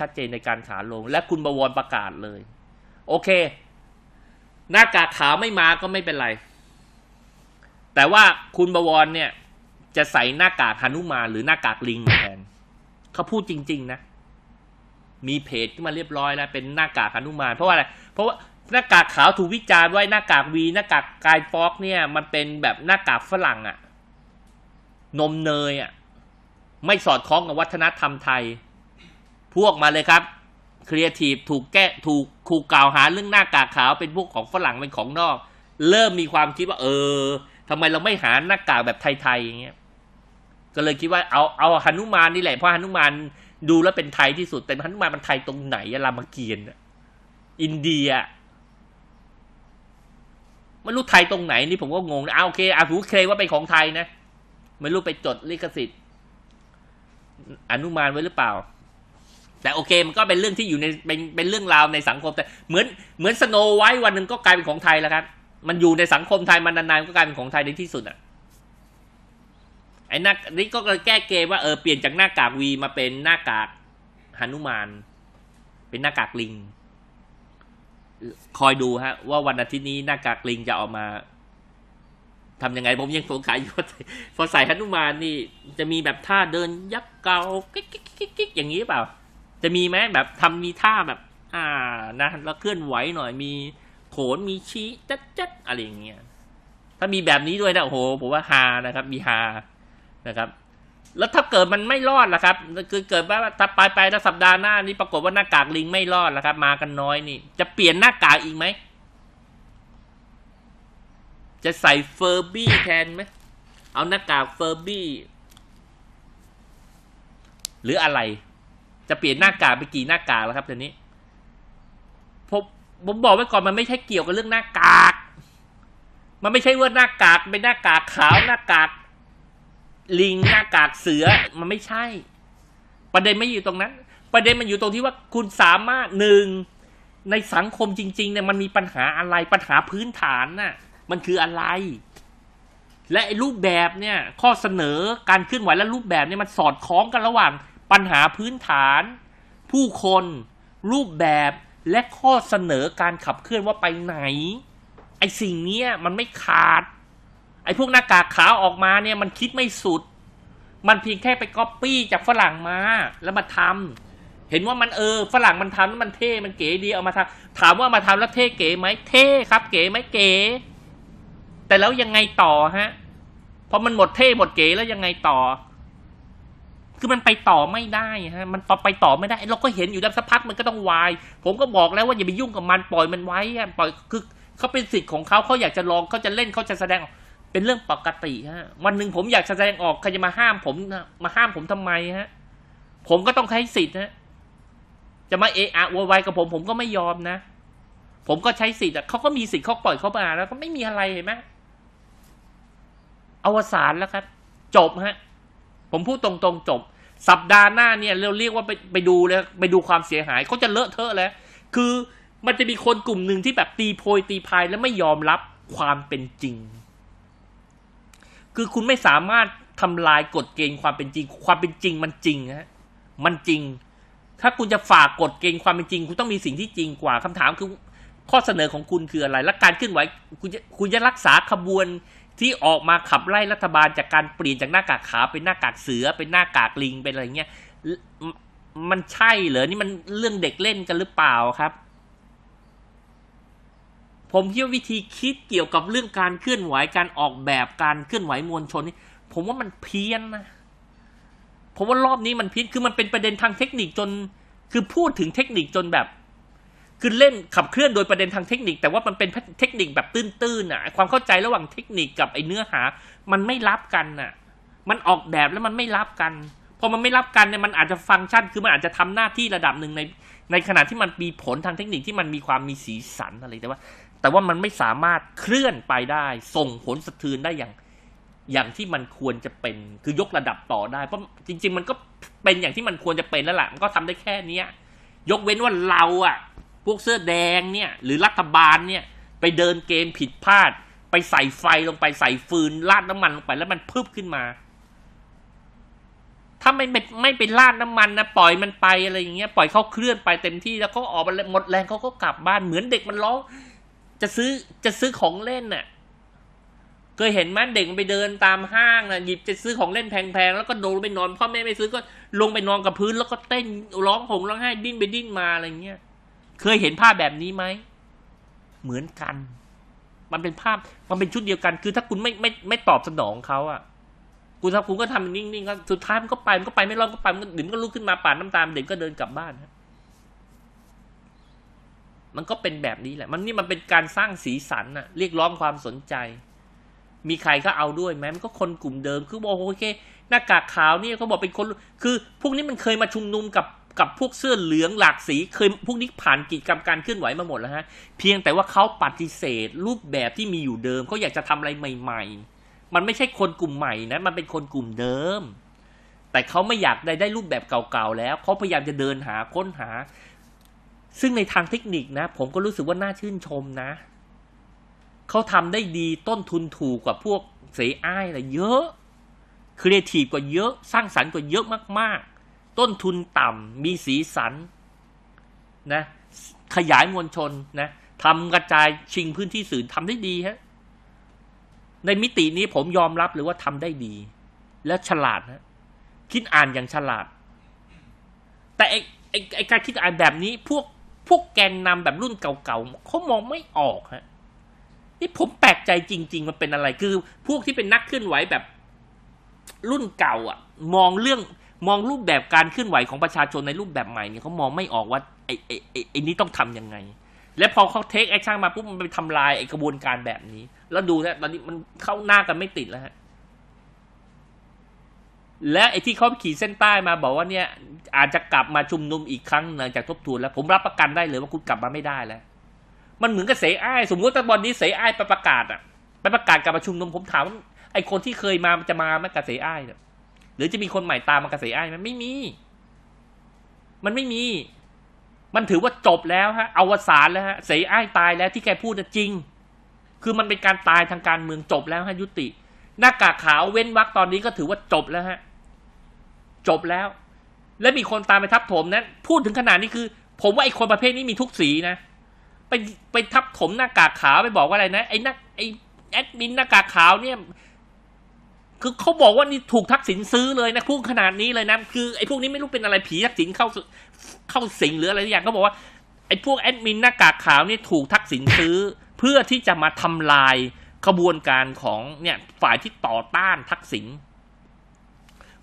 ชัดเจนในการขาลง และคุณบวรประกาศเลย โอเค หน้ากากขาวไม่มาก็ไม่เป็นไร แต่ว่าคุณบวรเนี่ย จะใส่หน้ากากหนุมานหรือหน้ากากลิงแทนเขาพูดจริง ๆ นะ มีเพจขึ้นมาเรียบร้อยแล้วเป็นหน้ากากหนุมานเพราะว่าอะไร เพราะว่าหน้ากากขาวถูกวิจารณ์ไว้หน้ากากวีหน้ากากกายฟอกเนี่ย มันเป็นแบบหน้ากากฝรั่งอะนมเนยอะไม่สอดคล้องกับวัฒนธรรมไทย พวกมาเลยครับครีเอทีฟถูกแก้ถูกถูกกล่าวหาเรื่องหน้ากากขาวเป็นพวกของฝรั่งเป็นของนอก เริ่มมีความคิดว่าเออทำไมเราไม่หาหน้ากากแบบไทยๆอย่างเงี้ยก็เลยคิดว่าเอาเอาหนุมานนี่แหละเพราะหนุมานดูแล้วเป็นไทยที่สุดแต่หนุมานมันไทยตรงไหนอะรามเกียรติอะอินเดียไม่รู้ไทยตรงไหนนี่ผมก็งงนะเอาโอเคอาถูเคลว่าเป็นของไทยนะไม่รู้ไปจดลิขสิทธิ์อนุมานไว้หรือเปล่า แต่โอเคมันก็เป็นเรื่องที่อยู่ในเป็นเป็นเรื่องราวในสังคมแต่เหมือนเหมือนสโนไวท์วันหนึ่งก็กลายเป็นของไทยแล้วครับ มันอยู่ในสังคมไทยมานานๆก็กลายเป็นของไทยในที่สุดอะไอ้หน้านี่ก็แก้เกมว่าเออเปลี่ยนจากหน้ากากวีมาเป็นหน้ากากหนุมาน เป็นหน้ากากลิง คอยดูฮะ ว่าวันอาทิตย์นี้หน้ากากลิงจะออกมาทำยังไงผมยังสงสัยอยู่พอใส่หนุมานนี่ จะมีแบบท่าเดินยักเกากิ๊กกิ๊กกิ๊กกิ๊กอย่างนี้เปล่า จะมีไหมแบบทำมีท่าแบบ อ่านะแล้วเคลื่อนไหวหน่อยมีโขนมีชี้จัดจัดอะไรอย่างเงี้ยถ้ามีแบบนี้ด้วยนะโอ้โหผมว่าฮานะครับ มีฮานะครับ แล้วถ้าเกิดมันไม่รอดล่ะครับ คือเกิดว่าถ้าไปไปแล้วสัปดาห์หน้านี้ปรากฏว่าหน้ากากลิงไม่รอดล่ะครับ มากันน้อยนี่ จะเปลี่ยนหน้ากากอีกไหมจะใส่เฟอร์บี้แทนไหมเอาหน้ากากเฟอร์บี้หรืออะไร จะเปลี่ยนหน้ากากไปกี่หน้ากากแล้วครับตอนนี้ผมผมบอกไว้ก่อนมันไม่ใช่เกี่ยวกับเรื่องหน้ากาก มันไม่ใช่ว่าหน้ากากเป็นหน้ากากขาวหน้ากาก ลิงหน้ากากเสือมันไม่ใช่ ประเด็นไม่อยู่ตรงนั้น ประเด็นมันอยู่ตรงที่ว่าคุณสามารถหนึ่งในสังคมจริง ๆเนี่ยมันมีปัญหาอะไรปัญหาพื้นฐานน่ะ มันคืออะไร และรูปแบบเนี่ย ข้อเสนอการเคลื่อนไหวและรูปแบบเนี่ยมันสอดคล้องกันระหว่าง ปัญหาพื้นฐาน ผู้คน รูปแบบและข้อเสนอการขับเคลื่อนว่าไปไหน ไอสิ่งนี้มันไม่ขาด ไอพวกหน้ากากขาวออกมาเนี่ยมันคิดไม่สุด มันเพียงแค่ไปก๊อปปี้จากฝรั่งมา แล้วมาทำเห็นว่ามันเออฝรั่งมันทำแล้วมันเท่ มันเก๋ดีเอามาทำถามว่ามาทำแล้วเท่เก๋ไหมเท่ครับ เก๋ไหมเก๋ แต่แล้วยังไงต่อฮะพอมันหมดเท่หมดเก๋แล้วยังไงต่อ คือมันไปต่อไม่ได้ฮะ มันไปต่อไม่ได้ เราก็เห็นอยู่แล้วสักพักมันก็ต้องวาย ผมก็บอกแล้วว่าอย่าไปยุ่งกับมันปล่อยมันไว้ปล่อยคือเขาเป็นสิทธิ์ของเขาเขาอยากจะลองเขาจะเล่นเขาจะแสดงเป็นเรื่องปกติฮะ วันหนึ่งผมอยากแสดงออกใครจะมาห้ามผมมาห้ามผมทำไมฮะ ผมก็ต้องใช้สิทธิ์ฮะ จะมาเอะอะโวยวายกับผมผมก็ไม่ยอมนะ ผมก็ใช้สิทธิ์อะเขาก็มีสิทธิ์เขาปล่อยเขามาแล้วก็ไม่มีอะไรเห็นไหมอวสานแล้วครับ จบฮะ ผมพูดตรงๆจบ สัปดาห์หน้าเนี่ยเราเรียกว่าไปไปดูเลยไปดูความเสียหายเขาจะเลอะเทอะแล้ว คือมันจะมีคนกลุ่มหนึ่งที่แบบตีโพยตีพายแล้วไม่ยอมรับความเป็นจริง คือคุณไม่สามารถทำลายกฎเกณฑ์ความเป็นจริง ความเป็นจริงมันจริงฮะมันจริง ถ้าคุณจะฝากกฎเกณฑ์ความเป็นจริง คุณต้องมีสิ่งที่จริงกว่าคำถามคือข้อเสนอของคุณคืออะไร และการเคลื่อนไหวคุณจะคุณจะรักษาขบวน ที่ออกมาขับไล่รัฐบาลจากการเปลี่ยนจากหน้ากากขาวเป็นหน้ากากเสือเป็นหน้ากากลิงเป็นอะไรเงี้ยมันใช่เหรอนี่มันเรื่องเด็กเล่นกันหรือเปล่าครับ ผมคิดว่าวิธีคิดเกี่ยวกับเรื่องการเคลื่อนไหวการออกแบบการเคลื่อนไหวมวลชนนี่ผมว่ามันเพี้ยนนะผมว่ารอบนี้มันเพี้ยนคือมันเป็นประเด็นทางเทคนิคจน คือพูดถึงเทคนิคจนแบบ คือเล่นขับเคลื่อนโดยประเด็นทางเทคนิค แต่ว่ามันเป็นเทคนิคแบบตื้นๆอะ ความเข้าใจระหว่างเทคนิคกับไอ้เนื้อหา มันไม่รับกันน่ะ มันออกแบบแล้วมันไม่รับกันพอมันไม่รับกันเนี่ยมันอาจจะฟังก์ชันคือมันอาจจะทำหน้าที่ระดับหนึ่งในในขณะที่มันมีผลทางเทคนิคที่มันมีความมีสีสันอะไรแต่ว่า แต่ว่ามันไม่สามารถเคลื่อนไปได้ ส่งผลสะเทือนได้อย่างอย่างที่มันควรจะเป็นคือยกระดับต่อได้เพราะจริง ๆ มันก็เป็นอย่างที่มันควรจะเป็นแล้วล่ะมันก็ทำได้แค่เนี้ย ยกเว้นว่าเราอะ วกเสื้อแดงเนี่ยหรือรัฐบาลเนี่ยไปเดินเกมผิดพลาด ไปใส่ไฟลงไปใส่ฟืนราดน้ำมันลงไปแล้วมันพึบขึ้นมา ถ้าไม่ไม่ไม่ไปลาดน้ำมันนะปล่อยมันไปอะไรอย่างเงี้ยปล่อยเขาเคลื่อนไปเต็มที่แล้วเขาออกมาหมดแรงเขาก็กลับบ้านเหมือนเด็กมันร้องจะซื้อจะซื้อของเล่นน่ะเคยเห็นไหมเด็กมันไปเดินตามห้างนะหยิบจะซื้อของเล่นแพงๆ แล้วก็โดนไปนอนพ่อแม่ไม่ซื้อก็ลงไปนอนกับพื้นแล้วก็เต้นร้องห่มร้องไห้ดิ้นไปดิ้นมาอะไรเงี้ย เคยเห็นภาพแบบนี้ไหม เหมือนกัน มันเป็นภาพ มันเป็นชุดเดียวกัน คือถ้าคุณไม่ไม่ไม่ตอบสนองเขาอะคุณถ้าคุณก็ทำนิ่งๆก็สุดท้ายมันก็ไป มันก็ไปไม่รอดก็ไป มันก็เดี๋ยวมันก็ลุกขึ้นมาปาดน้ำตาเด็กก็เดินกลับบ้านฮะมันก็เป็นแบบนี้แหละ มันนี่มันเป็นการสร้างสีสันอะเรียกร้องความสนใจ มีใครก็เอาด้วยไหมมันก็คนกลุ่มเดิม คือบอกโอเค หน้ากากขาวนี่เขาบอกเป็นคน คือ พวกนี้มันเคยมาชุมนุมกับ กับพวกเสื้อเหลืองหลากสีเคยพวกนี้ผ่านกิจกรรมการเคลื่อนไหวมาหมดแล้วฮะเพียงแต่ว่าเขาปฏิเสธ รูปแบบที่มีอยู่เดิมเขาอยากจะทำอะไรใหม่ ๆ มันไม่ใช่คนกลุ่มใหม่นะมันเป็นคนกลุ่มเดิม แต่เขาไม่อยากได้ได้รูปแบบเก่าๆแล้วเขาพยายามจะเดินหาค้นหา ซึ่งในทางเทคนิคนะ ผมก็รู้สึกว่าน่าชื่นชมนะเขาทำได้ดีต้นทุนถูกกว่าพวกเสอ้ายอะไรเยอะครีเอทีฟกว่าเยอะ สร้างสรรค์กว่าเยอะมากๆ ต้นทุนต่ำมีสีสันนะขยายมวลชนนะทำกระจายชิงพื้นที่สื่อทำได้ดีฮะในมิตินี้ผมยอมรับเลยว่าทำได้ดี และฉลาดนะคิดอ่านอย่างฉลาด แต่ไอ้ไอ้ไอการคิดอ่านแบบนี้พวกพวกแกนนำแบบรุ่นเก่าๆเขามองไม่ออกฮะนี่ผมแปลกใจจริง ๆ มันเป็นอะไรคือ พวกที่เป็นนักเคลื่อนไหวแบบรุ่นเก่าอะ มองเรื่อง มองรูปแบบการเคลื่อนไหวของประชาชนในรูปแบบใหม่เนี่ยเขามองไม่ออกว่าไอ้ไอ้ไอ้ไอ้นี้ต้องทำยังไง และพอเขาเทคแอคชั่นมาปุ๊บมันไปทำลายไอ้กระบวนการแบบนี้ แล้วดูนะตอนนี้มันเข้าหน้ากันไม่ติดแล้วฮะและไอ้ที่เขาขีดเส้นใต้มาบอกว่าเนี่ย อาจจะกลับมาชุมนุมอีกครั้งหลังจากทบทวนแล้ว ผมรับประกันได้เลยว่าคุณกลับมาไม่ได้แล้ว มันเหมือนกับเสอ้ายสมมติว่าวันนี้เสอ้ายไปประกาศอะไปประกาศการประชุมนุมผมถามว่าไอ้คนที่เคยมาจะมาไหมกับเสอ้ายเนี่ย หรือจะมีคนใหม่ตามมากับเสไอ้มันไม่มี มันไม่มี มันถือว่าจบแล้วฮะอวสานแล้วฮะเสไอ้ตายแล้วที่แกพูดน่ะจริง คือมันเป็นการตายทางการเมืองจบแล้วฮะยุติ หน้ากากขาวเว้นวักตอนนี้ก็ถือว่าจบแล้วฮะจบแล้ว และมีคนตามไปทับถมนั้นพูดถึงขนาดนี้คือ ผมว่าไอ้คนประเภทนี้มีทุกสีนะไปไปทับถมหน้ากากขาวไปบอกว่าอะไรนะไอ้นักไอ้แอดมินหน้ากากขาวเนี่ย คือเขาบอกว่านี่ถูกทักษิณซื้อเลยนะพูดขนาดนี้เลยนะคือไอ้พวกนี้ไม่รู้เป็นอะไรผีทักษิณเข้าเข้าสิงหรืออะไรอย่างเขาบอกว่าไอ้พวกแอดมินหน้ากากขาวนี่ถูกทักษิณซื้อ เพื่อที่จะมาทำลายขบวนการของเนี่ยฝ่ายที่ต่อต้านทักษิณ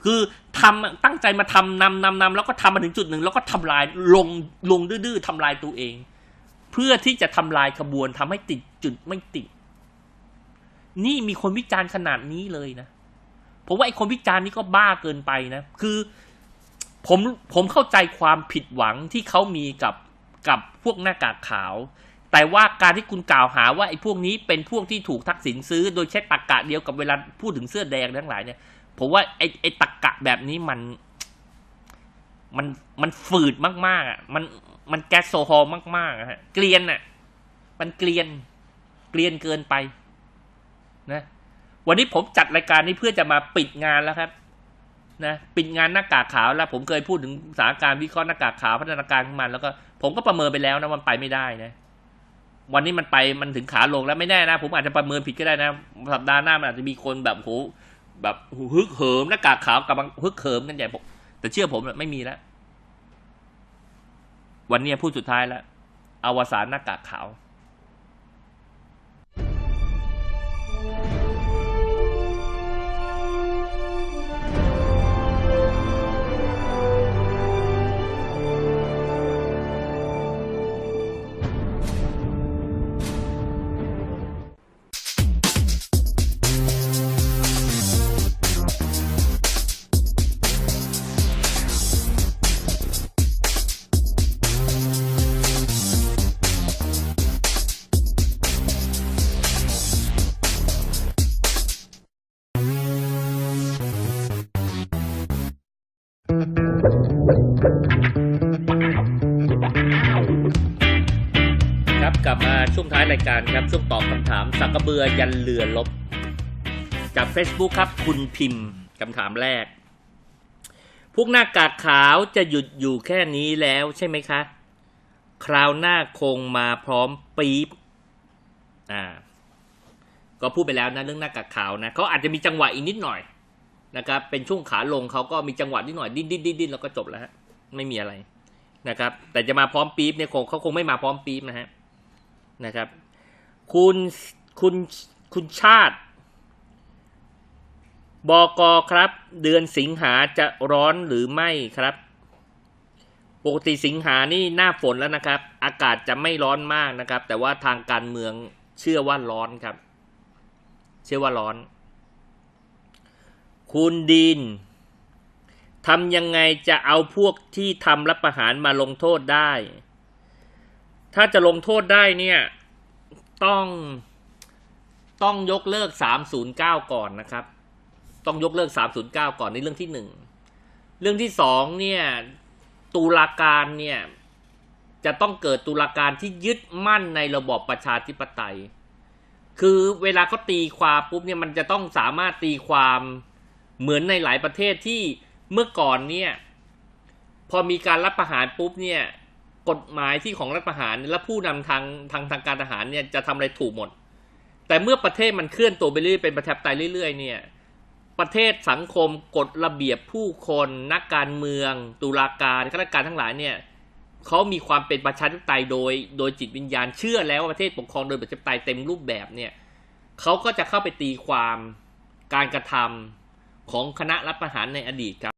คือทำตั้งใจมาทำนำนำนำแล้วก็ทำมาถึงจุดหนึ่งแล้วก็ทำลายลงลงดื้อๆทำลายตัวเอง เพื่อที่จะทำลายขบวนทำให้ติดจุดไม่ติด นี่มีคนวิจารณ์ขนาดนี้เลยนะ ผมว่าไอ้คนวิจารณ์นี่ก็บ้าเกินไปนะ คือผมผมเข้าใจความผิดหวังที่เขามีกับกับพวกหน้ากากขาว แต่ว่าการที่คุณกล่าวหาว่าไอ้พวกนี้เป็นพวกที่ถูกทักษิณซื้อ โดยใช้ตรกกะเดียวกับเวลาพูดถึงเสื้อแดงทั้งหลายเนี่ย ผมว่าไอ้ไอ้ตรกกะแบบนี้มัน มันมันฝืดมากๆอะ มันมันแก๊สโซฮอลมากๆอะฮะ เกลียนอะ มันเกลียน เกลียนเกินไป นะ วันนี้ผมจัดรายการนี้เพื่อจะมาปิดงานแล้วครับนะปิดงานหน้ากากขาวแล้วผมเคยพูดถึงสถานการณ์วิเคราะห์หน้ากากขาวพัฒนาการของมันแล้วก็ผมก็ประเมินไปแล้วนะมันไปไม่ได้นะ วันนี้มันไปมันถึงขาลงแล้วไม่แน่นะ ผมอาจจะประเมินผิดก็ได้นะสัปดาห์หน้ามันอาจจะมีคนแบบโหแบบฮึกเหิมหน้ากากขาวกำลังฮึกเหิมกันใหญ่ผมแต่เชื่อผมไม่มีแล้ววันนี้พูดสุดท้ายแล้วอวสานหน้ากากขาว รายการครับช่งตอบคำถามสักกระเบือยันเรือลบ จาก Facebook ครับ คุณพิมพ์คำถามแรก พวกหน้ากากขาวจะหยุดอยู่แค่นี้แล้วใช่ไหมคะ คราวหน้าคงมาพร้อมปี๊บอ่า ก็พูดไปแล้วนะเรื่องหน้ากากขาวนะเขาอาจจะมีจังหวะอีกนิดหน่อยนะครับ เป็นช่วงขาลงเขาก็มีจังหวะนิดหน่อยดิ้นดิ้นดิ้นดิ้นแล้วก็จบแล้วฮะไม่มีอะไรนะครับ แต่จะมาพร้อมปี๊บเนี่ยคงเขาคงไม่มาพร้อมปี๊บนะฮะนะครับ คุณคุณคุณชาติบอกอครับ เดือนสิงหาจะร้อนหรือไม่ครับ ปกติสิงหานี่หน้าฝนแล้วนะครับ อากาศจะไม่ร้อนมากนะครับ แต่ว่าทางการเมืองเชื่อว่าร้อนครับ เชื่อว่าร้อน คุณดินทำยังไงจะเอาพวกที่ทำรับประหารมาลงโทษได้ ถ้าจะลงโทษได้เนี่ย ต้องต้องยกเลิก 309 ก่อนนะครับ ต้องยกเลิก 309 ก่อนในเรื่องที่หนึ่งเรื่องที่สองเนี่ยตุลาการเนี่ยจะต้องเกิดตุลาการที่ยึดมั่นในระบอบประชาธิปไตย คือเวลาเขาตีความปุ๊บเนี่ยมันจะต้องสามารถตีความเหมือนในหลายประเทศที่เมื่อก่อนเนี่ยพอมีการรับประหารปุ๊บเนี่ย กฎหมายที่ของรัฐประหารและผู้นำทางทางทางการทหารเนี่ยจะทำอะไรถูกหมด แต่เมื่อประเทศมันเคลื่อนตัวไปเรื่อยเป็นประชาธิปไตยเรื่อยๆเนี่ยประเทศสังคมกฎระเบียบผู้คนนักการเมือง ตุลาการข้าราชการทั้งหลายเนี่ยเขามีความเป็นประชาธิปไตยโดย โดยจิตวิญญาณเชื่อแล้วว่าประเทศปกครองโดยประชาธิปไตยเต็มรูปแบบเนี่ยเขาก็จะเข้าไปตีความการกระทำของคณะรับประหารในอดีตครับ